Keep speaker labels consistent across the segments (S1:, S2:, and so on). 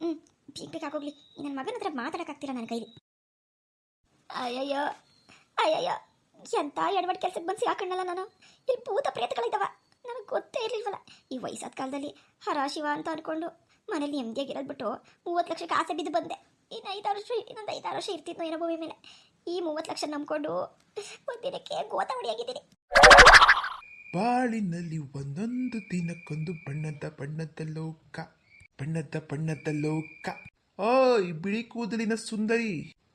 S1: ಹ್ಞೂ ಬೇಗ ಆಗೋಗ್ಲಿ. ನನ್ನ ಮಗನ ಹತ್ರ ಮಾತಾಡೋಕ್ಕಾಗ್ತಿಲ್ಲ ನನ್ನ ಕೈಲಿ. ಅಯ್ಯಯ್ಯೋ ಅಯ್ಯಯ್ಯೋ, ಎಂತ ಎಡವಟ್ ಕೆಲಸಕ್ಕೆ ಬಂದು ಸಿಗಾಕಣ್ಣಲ್ಲ ನಾನು. ಇಲ್ಲಿ ಭೂತ ಪ್ರೇತಗಳಿದ್ದಾವ ನನಗೆ ಗೊತ್ತೇ ಇರಲಿಲ್ವಲ್ಲ. ಈ ವಯಸ್ಸಾದ ಕಾಲದಲ್ಲಿ ಹರ ಶಿವ ಅಂತ ಅನ್ಕೊಂಡು ಮನೇಲಿ ನೆಮ್ಮದಿಯಾಗಿರೋದು ಬಿಟ್ಟು ಮೂವತ್ತು ಲಕ್ಷಕ್ಕೆ ಆಸೆ ಬಿದ್ದು ಬಂದೆ. ಇನ್ನು ಐದಾರು ವರ್ಷ, ಇನ್ನೊಂದು ಐದಾರು ವರ್ಷ ಇರ್ತಿದ್ನೋ ಏನೋ ಭೂಮಿ ಮೇಲೆ. ಈ ಮೂವತ್ತು ಲಕ್ಷ ನಂಬ್ಕೊಂಡು ಒಂದಿನಕ್ಕೆ ಗೋತ ಹೊಡಿಯಾಗಿದ್ದೀನಿ.
S2: ಬಾಳಿನಲ್ಲಿ ಒಂದೊಂದು ದಿನಕ್ಕೊಂದು ಬಣ್ಣದ ಬಣ್ಣದ ಲೋಕ. ಬಣ್ಣದ ಬಣ್ಣದ ಲೋಕ. ಓಯ್ ಬಿಳಿ ಕೂದಲಿನ ಸುಂದರಿ.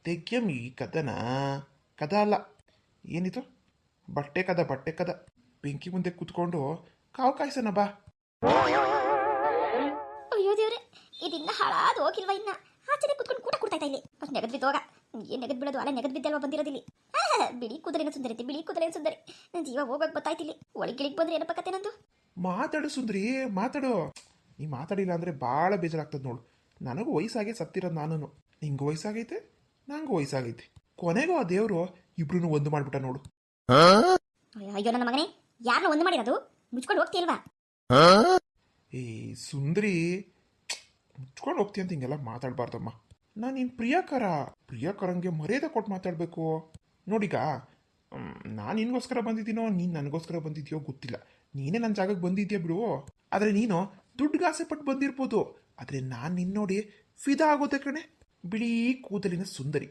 S2: ತೆಗ್ಯಂ ಈ ಕದನ. ಕದ ಅಲ್ಲ ಏನಿದು? ಬಟ್ಟೆ ಕದ ಬಟ್ಟೆ ಕದ. ಬೆಂಕಿ ಮುಂದೆ ಕೂತ್ಕೊಂಡು ಕಾವು ಕಾಯಿಸೋಣ ಬಾ.
S1: ಅಯ್ಯೋ ದೇವ್ರೆ ಇದಿನ್ನ ಹಾಳಾದ ಹೋಗಿಲ್ವಾ ಇನ್ನ? ಆಚೆನೆ ಕುತ್ಕೊಂಡು ಕೂಟ ಕೊಡ್ತಾ ಇಲ್ಲಿ. ನೆಗದ್ ಬಿದ್ದೋಗ ಏನ್ ನೆಗದ್ ಬಿಡೋದು? ಅಲ್ಲ ನೆಗದ್ ಬಿದ್ದಲ್ವಾ ಬಂದಿರೋದಿಲ್ಲಿ ಬಿಳಿ ಕೂದಲಿನ ಸುಂದರಿ ಬಿಳಿ ಕೂದಲಿನ ಸುಂದರಿ. ನನ್ನ ಜೀವ ಹೋಗಕ್ ಬತ್ತಾಯ್ತಿಲ್ಲಿ ಒಳಗಿಳಿಗೆ ಬಂದ್ರೆ ಏನಪ್ಪ ಕತೆ ನಂದು?
S2: ಮಾತಾಡು ಸುಂದರಿ ಮಾತಾಡು. ನೀ ಮಾತಾಡಿಲ್ಲ ಅಂದ್ರೆ ಭಾಳ ಬೇಜಾರಾಗ್ತದೆ ನೋಡು. ನನಗೂ ವಯಸ್ಸಾಗೆ ಸತ್ತಿರೋದು ನಾನು ನಿಂಗೆ ವಯಸ್ಸಾಗೈತೆ ನಂಗೆ ವಯಸ್ಸಾಗೈತೆ. ಕೊನೆಗೂ ಆ ದೇವರು ಇಬ್ರು ಒಂದು ಮಾಡ್ಬಿಟ್ಟ ನೋಡು.
S1: ಅಯ್ಯೋ, ನನ್ನ ಮಗನೇ ಯಾರನ್ನ ಒಂದು ಮಾಡಿರೋದು? ಮುಚ್ಕೊಂಡು ಹೋಗ್ತಿಲ್ವಾ
S2: ಏ ಸುಂದ್ರಿ. ಮುಚ್ಕೊಂಡು ಹೋಗ್ತೀಯ ಅಂತ ಹಿಂಗೆಲ್ಲ ಮಾತಾಡಬಾರ್ದಮ್ಮ. ನಾನು ನಿನ್ನ ಪ್ರಿಯಕರ. ಪ್ರಿಯಕರಂಗೆ ಮರ್ಯಾದೆ ಕೊಟ್ಟು ಮಾತಾಡಬೇಕು. ನೋಡಿಗ ನಾನು ನಿನಗೋಸ್ಕರ ಬಂದಿದ್ದೀನೋ ನೀನು ನನಗೋಸ್ಕರ ಬಂದಿದ್ಯೋ ಗೊತ್ತಿಲ್ಲ. ನೀನೇ ನನ್ನ ಜಾಗಕ್ಕೆ ಬಂದಿದ್ಯಾ ಬಿಡು. ಆದರೆ ನೀನು ದುಡ್ಡಿಗೆ ಆಸೆ ಪಟ್ಟು ಬಂದಿರ್ಬೋದು. ಆದರೆ ನಾನು ನಿನ್ನ ನೋಡಿ ಫಿದಾ ಆಗೋದೆ ಕಣೆ. ಬಿಳಿ ಕೂದಲಿನ ಸುಂದರಿ.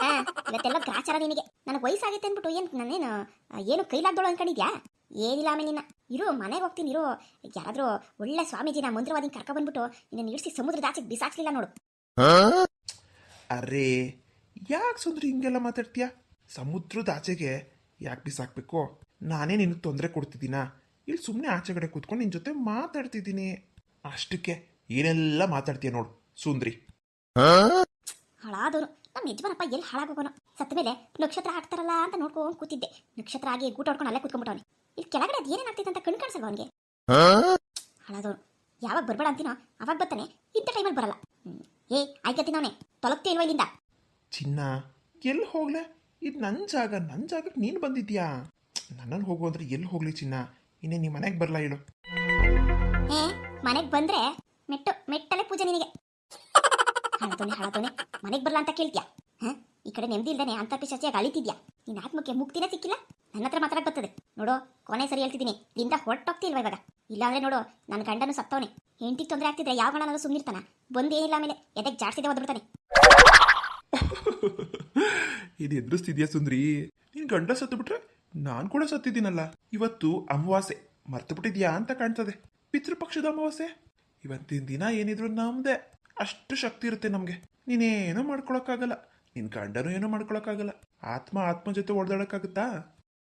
S1: ಆ, ಇವತ್ತೆಲ್ಲ ಗ್ರಾಚಾರ ನಿನಗೆ. ನನಗೆ ವಯಸ್ಸಾಗೈತೆ ಅಂದ್ಬಿಟ್ಟು ಏನು ನಾನೇನು ಏನು ಕೈಲಾಗ್ದೋಳು ಅನ್ಕೊಂಡಿದ್ಯಾ? ಏನಿಲ್ಲ ಆಮೇಲೆ ನಿನ್ನ. ಇರು ಮನೆಗೆ ಹೋಗ್ತೀನಿ ಇರು. ಯಾರಾದರೂ ಒಳ್ಳೆ ಸ್ವಾಮೀಜಿನ ಮಂದಿರವಾದಿನ ಕರ್ಕ ಬಂದ್ಬಿಟ್ಟು ನಿನ್ನ ಇಳಿಸಿ ಸಮುದ್ರದ ಆಚೆಗೆ ಬಿಸಾಕ್ಲಿಲ್ಲ ನೋಡು.
S2: ಅರೆ ಯಾಕೆ ಸುಂದ್ರಿ ಹಿಂಗೆಲ್ಲ ಮಾತಾಡ್ತೀಯಾ? ಸಮುದ್ರದ ಆಚೆಗೆ ಯಾಕೆ ಬಿಸಾಕ್ಬೇಕು? ನಾನೇ ನಿನಗೆ ತೊಂದರೆ ಕೊಡ್ತಿದ್ದೀನಾ? ಇಲ್ಲಿ ಸುಮ್ಮನೆ ಆಚೆಗಡೆ ಕೂತ್ಕೊಂಡು ನಿನ್ನ ಜೊತೆ ಮಾತಾಡ್ತಿದ್ದೀನಿ. ಅಷ್ಟಕ್ಕೆ ಏನೆಲ್ಲ ಮಾತಾಡ್ತೀಯ ನೋಡು ಸುಂದ್ರಿ.
S1: ಹಾಳಾದವರು ನಮ್ಮ ಯಜಮಾನಪ್ಪ ಎಲ್ಲಿ ಹಾಳಾಗೋಗೋನು. ಸತ್ತ ಮೇಲೆ ನಕ್ಷತ್ರ ಹಾಕ್ತಾರಲ್ಲ ಅಂತ ನೋಡ್ಕೊಂಡು ಕೂತಿದ್ದೆ. ನಕ್ಷತ್ರ ಆಗಿ ಊಟ ಹೊಡ್ಕೊಂಡು ಅಲ್ಲೇ ಕೂತ್ಕೊಂಡ್ಬಿಟ್ಟವನೆ ಇಲ್ಲಿ ಕೆಳಗಡೆ ಅದು ಏನೇನು ಆಗ್ತೈತೆ ಅಂತ ಕಣ್ ಕಾಣಿಸಲ್ವ ಅವನಿಗೆ? ಹಾಳಾದವನು ಯಾವಾಗ ಬರಬೇಡ ಅಂತೀನೋ ಅವಾಗ ಬರ್ತಾನೆ. ಇಂಥ ಟೈಮಲ್ಲಿ ಬರಲ್ಲ. ಏ ಆಯ್ಕತ್ತಿನವನೇ ತೊಲಗ್ತಿ ಇಲ್ವಾ ಇಲ್ಲಿಂದ?
S2: ಚಿನ್ನ ಎಲ್ಲಿ ಹೋಗ್ಲೆ? ಇದು ನನ್ನ ಜಾಗ ನನ್ನ ಜಾಗಕ್ಕೆ ನೀನು ಬಂದಿದ್ಯಾ ನನ್ನನ್ನು ಹೋಗು ಅಂದ್ರೆ ಎಲ್ಲಿ ಹೋಗ್ಲಿ ಚಿನ್ನ? ಇನ್ನೇ ನೀ ಮನೆಗೆ ಬರಲ್ಲ ಹೇಳು
S1: ಏ ಮನೆಗೆ ಬಂದ್ರೆ ಮೆಟ್ಟು ಮೆಟ್ಟಲೆ ಪೂಜೆ ನಿನಗೆ. ಹಾಳಾದವನೆ ಹಾಳಾದವನೆ ಮನೆಗೆ ಬರ್ಲಾ ಅಂತ ಕೇಳ್ತೀಯಾ? ಹ ಈ ಕಡೆ ನೆಮ್ಮದಿ ಇಲ್ದಾನೆ ಅಂತ ಪಿಶಾಚಿಯಾಗಿ ಅಳಿತಿದ್ಯಾ? ನಿನ್ನ ಆತ್ಮಕ್ಕೆ ಮುಕ್ತಿನೇ ಸಿಕ್ಕಿಲ್ಲ? ನನ್ನ ಹತ್ರ ಮಾತಾಡಕ್ ಬರ್ತದೆ. ನೋಡು ಕೊನೆ ಸರಿ ಹೇಳ್ತಿದ್ದೀನಿ. ನಿಂದ ಹೊರಟೋಗ್ತಿಲ್ವಾ ಇವಾಗ? ಇಲ್ಲಾಂದ್ರೆ ನೋಡು ನನ್ನ ಗಂಡನು ಸತ್ತವನೆ. ಹೆಂಡತಿಗೆ ತೊಂದರೆ ಆಗ್ತಿದ್ರೆ ಯಾವ ಗಣನೂ ಸುಮ್ಮನಿರ್ತಾನ ಬಂದೇನಿಲ್ಲ ಆಮೇಲೆ. ಎದಕ್ಕೆ ಜಾಡ್ಸಿದೆ ಒದ್ಬಿಡ್ತಾನೆ
S2: ಇದು ಎದುರಿಸ್ತಿದ್ಯಾ ಸುಂದ್ರಿ? ನಿನ್ ಗಂಡ ಸತ್ತು ಬಿಟ್ರೆ ನಾನ್ ಕೂಡ ಸತ್ತಿದ್ದೀನಲ್ಲ. ಇವತ್ತು ಅಮಾವಾಸ್ಯೆ. ಮರ್ತು ಬಿಟ್ಟಿದ್ಯಾ ಅಂತ ಕಾಣ್ತದೆ. ಪಿತೃಪಕ್ಷದ ಅಮಾವಾಸ್ಯೆ? ಇವತ್ತಿನ ದಿನ ಏನಿದ್ರು ನಮ್ದೆ. ಅಷ್ಟು ಶಕ್ತಿ ಇರುತ್ತೆ ನಮ್ಗೆ. ನೀನೇನು ಮಾಡ್ಕೊಳಕ್ಕಾಗಲ್ಲ. ನಿನ್ ಗಂಡನೂ ಏನೂ ಮಾಡ್ಕೊಳಕ್ಕಾಗಲ್ಲ. ಆತ್ಮ ಆತ್ಮ ಜೊತೆ ಓಡಾಡಕ್ಕಾಗುತ್ತಾ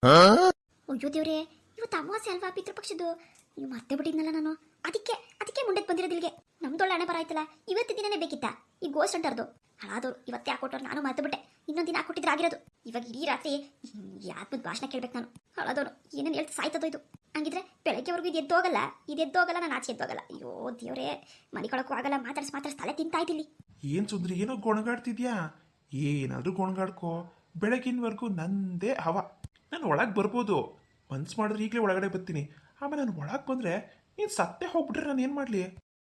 S1: ಅಯ್ಯೋ ದೇವ್ರೆ ಇವತ್ತು ಅಮಾವಾಸ್ಯೆ ಅಲ್ವಾ ಪಿತೃಪಕ್ಷದ್ದು? ನೀವು ಮತ್ತೆ ಬಿಟ್ಟಿದ್ನಲ್ಲ ನಾನು. ಅದಕ್ಕೆ ಅದಕ್ಕೆ ಮುಂಡಕ್ಕೆ ಬಂದಿರೋದಿಲ್ಗೆ ನಮ್ದೊಳ್ಳೆ ಹಣೆ ಬರ ಆಯ್ತಲ್ಲ. ಇವತ್ತು ದಿನನೇ ಬೇಕಿತ್ತ? ಈ ಗೋಸ್ಟ್ ಅಂಟಾರ್ದು ಹಾಳಾದವ್ರು ಇವತ್ತೇ ಕೊಟ್ಟವ್ರು ನಾನು ಮರ್ತು ಬಿಟ್ಟೆ ಇನ್ನೊಂದು ದಿನ ಹಾಕೊಟ್ಟಿದ್ರೆ ಆಗಿರೋದು. ಇವಾಗ ಇಡೀ ರಾತ್ರಿ ಯಾತ್ಮದ ಭಾಷಣ ಕೇಳ್ಬೇಕು ನಾನು. ಹಾಳಾದವ್ರು ಏನೇನು ಹೇಳ್ತು ಸಾಯ್ತದೋ ಇದು. ಹಂಗಿದ್ರೆ ಬೆಳಗ್ಗೆವರೆಗೂ ಇದು ಎದ್ದೋಗಲ್ಲ ಇದು ಎದ್ದೋಗಲ್ಲ ನಾನು ಆಚೆ ಎದ್ದೋಗಲ್ಲ ಅಯ್ಯೋ ದೇವ್ರೇ ಮನಿಕೊಳಕ್ಕೂ ಆಗಲ್ಲ ಮಾತಾಡ್ಸಿ ಮಾತಾಡ್ಸಿ ತಲೆ ತಿಂತಾ ಇದ್ದೀನಿ.
S2: ಏನ್ ಸುಂದ್ರಿ ಏನೋ ಗೊಣಗಾಡ್ತಿದ್ಯಾ? ಏನಾದ್ರೂ ಗೊಣಗಾಡ್ಕೋ. ಬೆಳಗಿನವರೆಗೂ ನಂದೇ ಹವ. ನಾನು ಒಳಗೆ ಬರ್ಬೋದು. ಮನ್ಸು ಮಾಡಿದ್ರೆ ಈಗಲೇ ಒಳಗಡೆ ಬರ್ತೀನಿ. ಆಮೇಲೆ ನಾನು ಒಳಗೆ ಬಂದ್ರೆ ನೀನು ಸತ್ತೇ ಹೋಗ್ಬಿಟ್ರೆ ನಾನು ಏನು ಮಾಡಲಿ?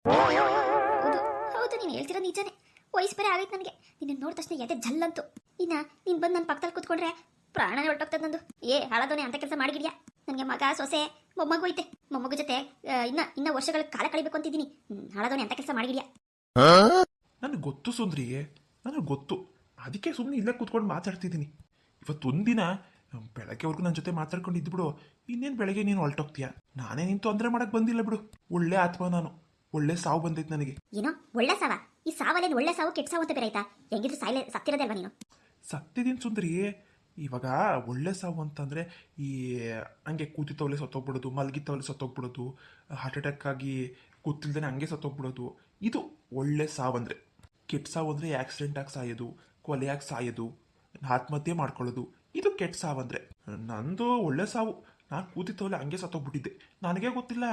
S1: ಹೌದು ಹೌದು ನೀನು ಹೇಳ್ತಿರೋ ನಿಜನೇ. ವಯಸ್ಸು ಬೇರೆ ಆಗೈತೆ ನನಗೆ. ನಿನ್ನ ನೋಡಿದ ತಕ್ಷಣ ಎದೆ ಜಲ್ಲಂತು. ಇನ್ನ ನೀನು ಬಂದು ನನ್ನ ಪಕ್ಕದಲ್ಲಿ ಕೂತ್ಕೊಂಡ್ರೆ ಪ್ರಾಣನೇ ಹೊರಟೋಗ್ತದೆ ನಂದು. ಏ ಹಾಳಾದವನೇ ಅಂತ ಕೆಲಸ ಮಾಡಿದ್ಯಾ? ನನಗೆ ಮಗ ಸೊಸೆ ಮೊಮ್ಮಗು ಐತೆ. ಮೊಮ್ಮಗು ಜೊತೆ ಇನ್ನ ಇನ್ನ ವರ್ಷಗಳ ಕಾಲ ಕಳಿಬೇಕು ಅಂತಿದ್ದೀನಿ. ಹಾಳಾದವನೇ ಅಂತ ಕೆಲಸ ಮಾಡಿಗಿದ್ಯಾ
S2: ನನಗೆ ಗೊತ್ತು ಸುಂದ್ರಿ ನನಗೆ ಗೊತ್ತು. ಅದಕ್ಕೆ ಸುಮ್ಮನೆ ಇಲ್ಲೇ ಕೂತ್ಕೊಂಡು ಮಾತಾಡ್ತಿದ್ದೀನಿ. ಇವತ್ತೊಂದಿನ ಬೆಳಗ್ಗೆವರೆಗೂ ನನ್ನ ಜೊತೆ ಮಾತಾಡ್ಕೊಂಡು ಇದ್ಬಿಡು ಇನ್ನೇನು ಬೆಳಗ್ಗೆ ನೀನು ಹೊಲ್ಟೋಗ್ತೀಯ ನಾನೇ ನಿನ್ ತೊಂದರೆ ಮಾಡಕ್ ಬಂದಿಲ್ಲ ಬಿಡು. ಒಳ್ಳೆ ಆತ್ಮ ನಾನು. ಒಳ್ಳೆ ಸಾವು ಬಂದೈತೆ ನನಗೆ.
S1: ಏನೋ ಒಳ್ಳೆ ಸಾವ? ಈ ಸಾವಲ್ಲೇನು ಒಳ್ಳೆ ಸಾವು ಕೆಟ್ಟ ಸಾವು ಅಂತ ಬೇರೆ ಹೆಂಗಿದ್ರು ಸಾಯ್ಲೆ ಸತ್ತಿರೋದಲ್ವಾ ನೀನು?
S2: ಸತ್ತಿದ್ದೀನಿ ಸುಂದರಿ. ಇವಾಗ ಒಳ್ಳೆ ಸಾವು ಅಂತಂದರೆ ಈ, ಹಂಗೆ ಕೂತಿತ್ತವಲೆ ಸತ್ತೋಗ್ಬಿಡೋದು ಮಲಗಿತ್ತವಲೆ ಸತ್ತೋಗ್ಬಿಡೋದು ಹಾರ್ಟ್ ಅಟ್ಯಾಕ್ ಆಗಿ ಕೂತಿಲ್ದೇನೆ ಹಂಗೆ ಸತ್ತೋಗ್ಬಿಡೋದು, ಇದು ಒಳ್ಳೆ ಸಾವು ಅಂದರೆ. ಕೆಟ್ಟ ಸಾವು ಅಂದರೆ ಆಕ್ಸಿಡೆಂಟ್ ಆಗಿ ಸಾಯೋದು ಕೊಲೆಯಾಗಿ ಸಾಯೋದು, ಆತ್ಮಹತ್ಯೆ ಮಾಡ್ಕೊಳ್ಳೋದು, ಇದು ಕೆಟ್ಟ ಸಾವು ಅಂದರೆ. ನಂದು ಒಳ್ಳೆ ಸಾವು. ನಾನು ಕೂತಿತ್ತವಲೆ ಹಂಗೆ ಸತ್ತೋಗ್ಬಿಟ್ಟಿದ್ದೆ. ನನಗೆ ಗೊತ್ತಿಲ್ಲ.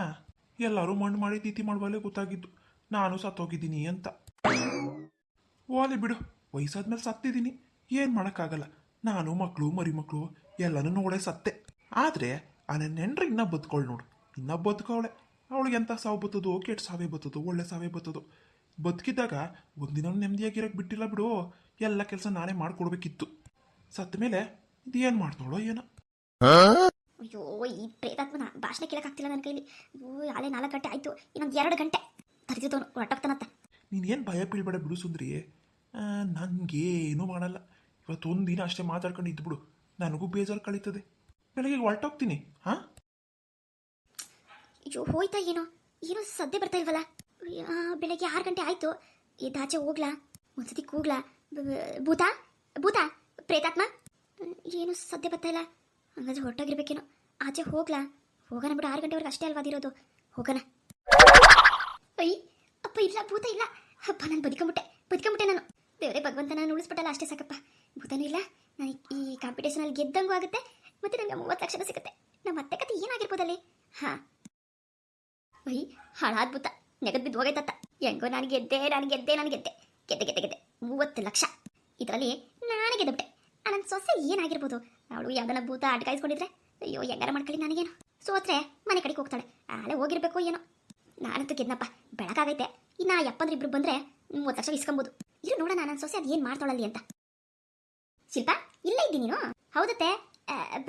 S2: ಎಲ್ಲರೂ ಮಣ್ಣು ಮಾಡಿ ತೀತಿ ಮಾಡುವಲ್ಲೇ ಗೊತ್ತಾಗಿದ್ದು. ನಾನು ಸತ್ತೋಗಿದ್ದೀನಿ ಅಂತ. ಓಲಿ ಬಿಡು, ವಯಸ್ಸಾದ್ಮೇಲೆ ಸತ್ತಿದ್ದೀನಿ. ಏನು ಮಾಡೋಕ್ಕಾಗಲ್ಲ. ನಾನು ಮಕ್ಕಳು ಮರಿ ಮಕ್ಕಳು ಎಲ್ಲನೂ ನೋಡೇ ಸತ್ತೆ. ಆದರೆ ಆ ನನ್ನ ಇನ್ನೂ ಬದುಕೊಳ್ಳು ನೋಡು. ಇನ್ನೂ ಬದುಕೋಳೆ ಅವಳಿಗೆ ಎಂಥ ಸಾವು ಬತ್ತದೋ, ಕೆಟ್ಟ ಸಾವೇ ಬತ್ತದು, ಒಳ್ಳೆ ಸಾವೇ ಬತ್ತದೋ. ಬದುಕಿದ್ದಾಗ ಒಂದಿನ ನೆಮ್ಮದಿಯಾಗಿರೋಕೆ ಬಿಟ್ಟಿಲ್ಲ ಬಿಡು. ಎಲ್ಲ ಕೆಲಸ ನಾನೇ ಮಾಡಿಕೊಡ್ಬೇಕಿತ್ತು. ಸತ್ತ ಮೇಲೆ ಏನು ಮಾಡ್ತಾಳೋ ಏನೋ.
S1: ಅಯ್ಯೋ, ಈ ಪ್ರೇತಾತ್ಮನ ಭಾಷಣ ಕೇಳಕ್ಕಾಗ್ತಿಲ್ಲ ನನ್ನ ಕೈಲಿ. ಆಲೆ ನಾಲ್ಕು ಗಂಟೆ ಆಯ್ತು. ಇನ್ನೊಂದು ಎರಡು ಗಂಟೆ. ತರಿಸಿದವನು ಹೊರಟೋಗ್ತಾನತ್ತ
S2: ನೀನೇನು ಭಯ ಬೀಳ್ಬೇಡ ಬಿಡು ಸುಂದ್ರಿ. ನನಗೇನು ಮಾಡಲ್ಲ. ಇವತ್ತೊಂದು ದಿನ ಅಷ್ಟೇ ಮಾತಾಡ್ಕೊಂಡು ಇದ್ಬಿಡು. ನನಗೂ ಬೇಜಾರು ಕಳೀತದೆ. ಬೆಳಗ್ಗೆ ಹೊರಟೋಗ್ತೀನಿ, ಹಾಂ?
S1: ಅಯ್ಯೋ, ಹೋಯ್ತಾ ಏನೋ? ಏನೋ ಸದ್ದೆ ಬರ್ತಾ ಇಲ್ವಲ್ಲ? ಬೆಳಗ್ಗೆ ಆರು ಗಂಟೆ ಆಯ್ತು. ಇದಾಚೆ ಹೋಗ್ಲಾ? ಒಂದ್ಸತಿ ಕೂಗ್ಲಾ? ಭೂತ? ಭೂತ? ಪ್ರೇತಾತ್ಮ? ಏನು ಸದ್ಯ ಬರ್ತಾ ಇಲ್ಲ. ಹಂಗಾದ್ರೆ ಹೊರಟೋಗಿರ್ಬೇಕೇನೋ. ಆಚೆ ಹೋಗ್ಲಾ? ಹೋಗೋಣ ಬಿಡು, ಆರು ಗಂಟೆವರೆಗೆ ಅಷ್ಟೇ ಅಲ್ವಾ ಅದಿರೋದು? ಹೋಗೋಣ. ಅಯ್ಯ ಇಲ್ಲ, ಭೂತ ಇಲ್ಲ. ಅಪ್ಪ, ನಾನು ಬದುಕೊಂಬಿಟ್ಟೆ. ಬದುಕೊಂಬಿಟ್ಟೆ ನಾನು. ದೇವರೇ ಭಗವಂತ ನಾನು ಉಳಿಸ್ಬಿಟ್ಟಲ್ಲ, ಅಷ್ಟೇ ಸಾಕಪ್ಪ. ಭೂತನೂ ಇಲ್ಲ. ನಾನು ಈ ಕಾಂಪಿಟೇಷನಲ್ಲಿ ಗೆದ್ದಂಗೂ ಆಗುತ್ತೆ, ಮತ್ತೆ ನನಗೆ ಮೂವತ್ತು ಲಕ್ಷ ಸಿಗುತ್ತೆ. ನಮ್ಮ ಅತ್ತೆ ಕತೆ ಏನಾಗಿರ್ಬೋದಲ್ಲಿ ಹಾಂ. ಹಾಳಾದ ಹಾಳಾದ್ಭುತ ನೆಗದ್ ಬಿದ್ದು ಹೋಗೈತತ್ತ ಹೆಂಗೋ ನಾನು ಗೆದ್ದೆ ನಾನು ಗೆದ್ದೆ ನಾನು ಗೆದ್ದೆ. ಗೆದ್ದೆ ಗೆದ್ದೆ ಗೆದ್ದೆ. ಮೂವತ್ತು ಲಕ್ಷ. ಇದರಲ್ಲಿ ನಾನು ಗೆದ್ದುಬಿಟ್ಟೆ. ನನ್ನ ಸೊಸೆ ಏನಾಗಿರ್ಬೋದು? ಅವಳು ಯಾವ್ದನ್ನ ಭೂತ ಅಡ್ಗಾಯಿಸ್ಕೊಂಡಿದ್ರೆ ಅಯ್ಯೋ, ಹೆಂಗಾರ ಮಾಡ್ಕೊಳ್ಳಿ ನನಗೇನು? ಸೋತ್ರೆ, ಮನೆ ಕಡೆಗೆ ಹೋಗ್ತಾಳೆ. ಆಳೆ ಹೋಗಿರ್ಬೇಕು ಏನೋ? ನಾನಂತೂ ಗೆದ್ನಪ್ಪ ಬೆಳಕಾಗೈತೆ. ಇನ್ನು ಆ ಯಪ್ಪಂದ್ರೆ ಇಬ್ರು ಬಂದ್ರೆ ಮೂವತ್ತು ಲಕ್ಷ ಇಸ್ಕೊಬೋದು ಇರು ನೋಡೋಣ ನಾನು ಸೊಸೆ ಅದು ಏನು ಮಾಡ್ತಾಳಲ್ಲಿ ಅಂತ. ಶಿಲ್ಪ ಇಲ್ಲೇ ಇದ್ದೀನಿ ನೀನು? ಹೌದತ್ತೆ.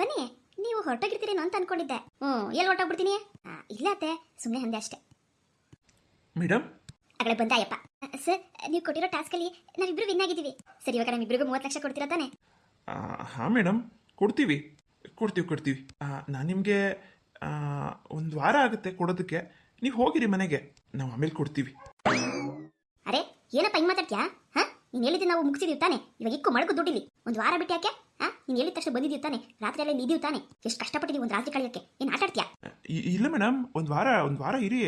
S1: ಬನ್ನಿ. ನೀವು ಹೊರಟೋಗಿರ್ತೀರೇನೋ ಅಂತ ಅನ್ಕೊಂಡಿದ್ದೆ. ಹ್ಞೂ ಎಲ್ಲಿ ಹೊರಟೋಗ್ಬಿಡ್ತೀನಿ? ಇಲ್ಲ ಅತ್ತೆ. ಸುಮ್ಮನೆ ಅಂದೆ ಅಷ್ಟೇ.
S2: ಮೇಡಮ್
S1: ಆಗಲೇ ಬಂದ ಅಯ್ಯಪ್ಪ. ಸರ್ ನೀವು ಕೊಟ್ಟಿರೋ ಟಾಸ್ಕಲ್ಲಿ ನಾವಿಬ್ರು ವಿನ್ ಆಗಿದ್ದೀವಿ. ಸರಿ ಇವಾಗ ನಮ್ಮಿಬ್ರಿಗೂ ಮೂವತ್ತು ಲಕ್ಷ ಕೊಡ್ತೀರಾ ತಾನೆ?
S2: ಹಾಂ ಮೇಡಮ್ ಕೊಡ್ತೀವಿ. ಕೊಡ್ತೀವಿ ಕೊಡ್ತೀವಿ. ನಾನು ನಿಮಗೆ ಒಂದು ವಾರ ಆಗುತ್ತೆ ಕೊಡೋದಕ್ಕೆ. ನೀವು ಹೋಗಿರಿ ಮನೆಗೆ. ನಾವು ಆಮೇಲೆ ಕೊಡ್ತೀವಿ.
S1: ಅರೆ ಏನಪ್ಪ ಹಿಂಗ್ ಮಾತಾಡ್ತೀಯಾ? ಹಾ? ನೀನು ಹೇಳಿದ್ದು ನಾವು ಮುಗಿಸಿದೀವಿ ತಾನೆ. ಇವಾಗ ಇಕ್ಕು ಮಡಕು ದುಡ್ಡಿಲಿ ಒಂದು ವಾರ ಬಿಟ್ಟು ಯಾಕೆ? ಹಾ? ನೀನು ಹೇಳಿದ ತಕ್ಷಣ ಬಂದಿದ್ದೀವಿ ತಾನೆ? ರಾತ್ರಿ ಎಲ್ಲ ಇದೀವಿ ತಾನೆ. ಎಷ್ಟು ಕಷ್ಟಪಟ್ಟಿದ್ದೀವಿ ಒಂದು ರಾತ್ರಿ ಕಳೆಯೋಕ್ಕೆ. ಏನು
S2: ಆಟಾಡ್ತೀಯಾ ಇಲ್ಲ ಮೇಡಮ್ ಒಂದು ವಾರ ಒಂದು ವಾರ ಇರಿ.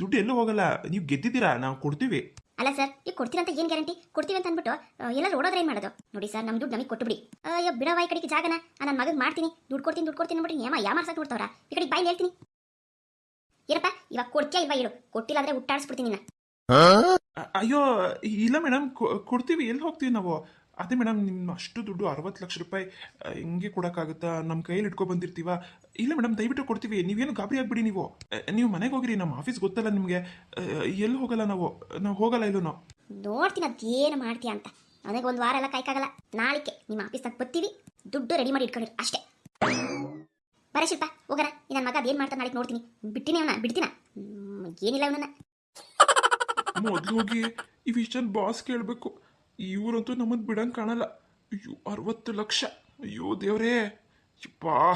S2: ದುಡ್ಡು ಎಲ್ಲೂ ಹೋಗಲ್ಲ. ನೀವು ಗೆದ್ದಿದ್ದೀರಾ? ನಾವು ಕೊಡ್ತೀವಿ.
S1: ಅಲ್ಲ ಸರ್ ಈಗ ಕೊಡ್ತೀರಂತ ಅಂತ ಏನು ಗ್ಯಾರಂಟಿ? ಕೊಡ್ತೀವಿ ಅಂತ ಅಂದ್ಬಿಟ್ಟು ಎಲ್ಲರೂ ಓಡೋದ್ರೆ ಏನು ಮಾಡೋದು? ನೋಡಿ ಸರ್ ನಮ್ಮ ದುಡ್ಡು ನಮಗೆ ಕೊಟ್ಟುಬಿಡಿ ಅಯ್ಯೋ ಬಿಡವ ಈ ಕಡೆಗೆ ಜಾಗನ. ನಾನು ಮಗಗೆ ಮಾಡ್ತೀನಿ. ದುಡ್ಡು ಕೊಡ್ತೀನಿ ದುಡ್ಡು ಕೊಡ್ತೀನಿ ನೋಡಿ ಯಾಮ ಯಾವ ಮಾಡ್ಸಕ್ ನೋಡ್ತಾವ್ರ? ಈ ಕಡೆಗೆ ಬಾಯಿ ಹೇಳ್ತೀನಿ ಏನಪ್ಪ? ಇವಾಗ ಕೊಡ್ತೀಯ ಇಲ್ವಾ ಹೇಳು. ಕೊಟ್ಟಿಲ್ಲ ಅಂದ್ರೆ ಹುಟ್ಟಾಡಿಸ್ಬಿಡ್ತೀನಿ ನಿನ್ನ.
S2: ಅಯ್ಯೋ ಇಲ್ಲ ಮೇಡಮ್ ಕೊಡ್ತೀವಿ. ಎಲ್ಲಿ ಹೋಗ್ತೀವಿ ನಾವು? ಅದೇ ಮೇಡಮ್ ನಿಮ್ಮ ಅಷ್ಟು ದುಡ್ಡು ಅರವತ್ತು ಲಕ್ಷ ರೂಪಾಯಿ ಹೆಂಗೆ ಹಿಂಗೆ ಕೊಡೋಕ್ಕಾಗುತ್ತಾ? ನಮ್ಮ ಕೈಯಲ್ಲಿ ಇಟ್ಕೊ ಬಂದಿರ್ತೀವ? ಇಲ್ಲ ಮೇಡಮ್ ದಯವಿಟ್ಟು ಕೊಡ್ತೀವಿ. ನೀವೇನು ಗಾಬರಿ ಆಗ್ಬಿಡಿ ನೀವು. ನೀವು ಮನೆಗೆ ಹೋಗಿರಿ. ನಮ್ಮ ಆಫೀಸ್ ಗೊತ್ತಲ್ಲ ನಿಮಗೆ. ಎಲ್ಲಿ ಹೋಗಲ್ಲ ನಾವು? ನಾವು ಹೋಗಲ್ಲ ಇಲ್ಲೂ ನಾವು
S1: ನೋಡ್ತೀನಿ ಅದೇನು ಮಾಡ್ತೀಯ ಅಂತ. ನನಗೆ ಒಂದು ವಾರ ಎಲ್ಲ ಕಾಯ್ಕಾಗಲ್ಲ. ನಾಳಿಕೆ ನಿಮ್ಮ ಆಫೀಸ್ನಾಗ ಬರ್ತೀವಿ. ದುಡ್ಡು ರೆಡಿ ಮಾಡಿ ಇಟ್ಕೊಂಡಿರಿ. ಅಷ್ಟೇ. ಬರ ಶಿಲ್ಪ, ಹೋಗರ. ನನ್ನ ಮಗ ಅದೇನು ಮಾಡ್ತಾನೆ ನಾಳೆ ನೋಡ್ತೀನಿ. ಬಿಟ್ಟಿನಿ ಅವನ, ಬಿಡ್ತೀನ? ಏನಿಲ್ಲ ಅವನನ್ನ
S2: ಮೊದಲು ಹೋಗಿ ಈ ವಿಷನ್ ಬಾಸ್ ಕೇಳಬೇಕು. ಇವರಂತೂ ನಮ್ಮನ್ನು ಬಿಡಂಗೆ ಕಾಣಲ್ಲ. ಅಯ್ಯೋ, ಅರವತ್ತು ಲಕ್ಷ. ಅಯ್ಯೋ, ದೇವ್ರೇ. ಯಪ್ಪಾ.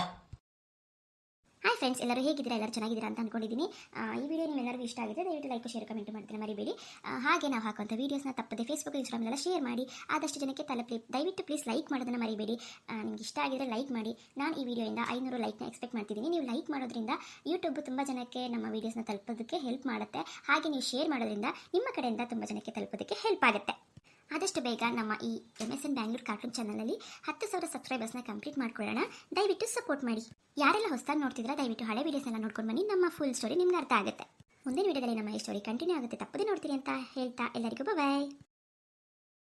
S1: ಹಾಯ್ ಫ್ರೆಂಡ್ಸ್ ಎಲ್ಲರೂ ಹೇಗಿದ್ದೀರಾ? ಎಲ್ಲರೂ ಚೆನ್ನಾಗಿದ್ದೀರಾ ಅಂತ ಅನ್ಕೊಂಡಿದ್ದೀನಿ. ಈ ವಿಡಿಯೋ ನಿಮ್ಮೆಲ್ಲರಿಗೂ ಇಷ್ಟ ಆಗಿದೆ ದಯವಿಟ್ಟು ಲೈಕ್ ಶೇರ್ ಕಮೆಂಟ್ ಮಾಡ್ತೀನಿ ಮರಿಬೇಡಿ. ಹಾಗೆ ನಾವು ಹಾಕುವಂಥ ವೀಡಿಯೋಸ್ನ ತಪ್ಪದೆ ಫೇಸ್ಬುಕ್ ಇನ್ಸ್ಟಾಗ್ರಾಮ್ನೆಲ್ಲ ಶೇರ್ ಮಾಡಿ, ಆದಷ್ಟು ಜನಕ್ಕೆ ತಲುಪಲಿ ದಯವಿಟ್ಟು ಪ್ಲೀಸ್ ಲೈಕ್ ಮಾಡೋದನ್ನು ಮರಿಬೇಡಿ. ನಿಮ್ಗೆ ಇಷ್ಟ ಆಗಿದ್ರೆ ಲೈಕ್ ಮಾಡಿ. ನಾನು ಈ ವಿಡಿಯೋಯಿಂದ ಐನೂರು ಲೈಕ್ನ ಎಕ್ಸ್ಪೆಕ್ಟ್ ಮಾಡ್ತಿದ್ದೀನಿ. ನೀವು ಲೈಕ್ ಮಾಡೋದ್ರಿಂದ ಯೂಟ್ಯೂಬ್ ತುಂಬ ಜನಕ್ಕೆ ನಮ್ಮ ವೀಡಿಯೋಸ್ನ ತಲುಪೋದಕ್ಕೆ ಹೆಲ್ಪ್ ಮಾಡುತ್ತೆ. ಹಾಗೆ ನೀವು ಶೇರ್ ಮಾಡೋದ್ರಿಂದ ನಿಮ್ಮ ಕಡೆಯಿಂದ ತುಂಬ ಜನಕ್ಕೆ ತಲುಪೋದಕ್ಕೆ ಹೆಲ್ಪ್ ಆಗುತ್ತೆ. ಆದಷ್ಟು ಬೇಗ ನಮ್ಮ ಈ M S N Bangalore cartoon ಚಾನಲಲ್ಲಿ ಹತ್ತು ಸಾವಿರ ಸಬ್ಸ್ಕ್ರೈಬರ್ಸ್ನ ಕಂಪ್ಲೀಟ್ ಮಾಡ್ಕೊಳ್ಳೋಣ. ದಯವಿಟ್ಟು ಸಪೋರ್ಟ್ ಮಾಡಿ. ಯಾರೆಲ್ಲ ಹೊಸದಾಗಿ ನೋಡ್ತಿದ್ರೆ ದಯವಿಟ್ಟು ಹಳೆ ವೀಡಿಯೋಸ್ ಎಲ್ಲ ನೋಡ್ಕೊಂಡು ಬನ್ನಿ, ನಮ್ಮ ಫುಲ್ ಸ್ಟೋರಿ ನಿಮ್ಗೆ ಅರ್ಥ ಆಗುತ್ತೆ. ಮುಂದಿನ ವೀಡಿಯೋದಲ್ಲಿ ನಮ್ಮ ಈ ಸ್ಟೋರಿ ಕಂಟಿನ್ಯೂ ಆಗುತ್ತೆ. ತಪ್ಪದೆ ನೋಡ್ತೀರಿ ಅಂತ ಹೇಳ್ತಾ ಎಲ್ಲರಿಗೂ ಬಾಯ್